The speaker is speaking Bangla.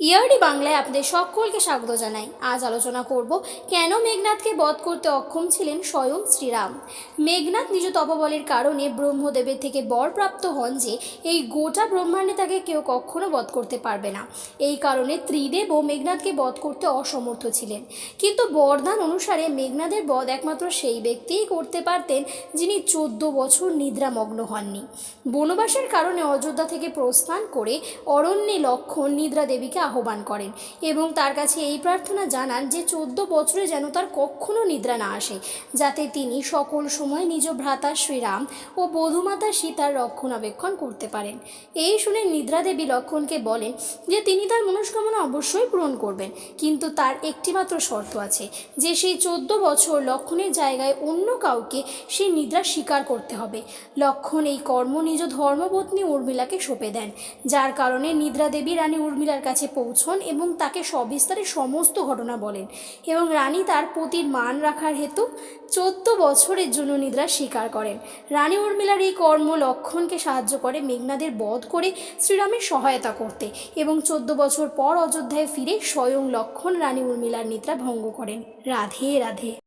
ইয়ারডি বাংলায় আপনাদের সকলকে স্বাগত জানাই। আজ আলোচনা করব, কেন মেঘনাথকে বধ করতে অক্ষম ছিলেন স্বয়ং শ্রীরাম? মেঘনাথ নিজ তপবলের কারণে ব্রহ্মদেবের থেকে বরপ্রাপ্ত হন যে, এই গোটা ব্রহ্মাণ্ডে তাকে কেউ কখনো বধ করতে পারবে না। এই কারণে ত্রিদেবও মেঘনাথকে বধ করতে অসমর্থ ছিলেন। কিন্তু বরদান অনুসারে মেঘনাথের বধ একমাত্র সেই ব্যক্তিই করতে পারতেন যিনি চোদ্দ বছর নিদ্রামগ্ন হননি। বনবাসের কারণে অযোধ্যা থেকে প্রস্থান করে অরণ্যে লক্ষণ নিদ্রা দেবীকে আহ্বান করেন এবং তার কাছে এই প্রার্থনা জানান যে চোদ্দ বছরে যেন তার কখনো নিদ্রা না আসে, যাতে তিনি সকল সময় নিজ ভ্রাতা শ্রীরাম ও বধূমাতা সীতার রক্ষণাবেক্ষণ করতে পারেন। এই শুনে নিদ্রা দেবী লক্ষণকে বলেন যে তিনি তার মনস্কামনা অবশ্যই পূরণ করবেন, কিন্তু তার একটিমাত্র শর্ত আছে, যে সেই চোদ্দ বছর লক্ষণের জায়গায় অন্য কাউকে সেই নিদ্রা স্বীকার করতে হবে। লক্ষণ এই কর্ম নিজ ধর্মপত্নী উর্মিলাকে সঁপে দেন, যার কারণে নিদ্রা দেবী রানী উর্মিলার কাছে পৌঁছন এবং তাকে সবিস্তারে সমস্ত ঘটনা বলেন এবং রানী তার পতির মান রাখার হেতু চোদ্দ বছরের জন্য নিদ্রা স্বীকার করেন। রানী উর্মিলার এই কর্ম লক্ষণকে সাহায্য করে মেঘনাদের বধ করে শ্রীরামের সহায়তা করতে এবং চোদ্দ বছর পর অযোধ্যায় ফিরে স্বয়ং লক্ষণ রানী উর্মিলার নিদ্রা ভঙ্গ করেন। রাধে রাধে।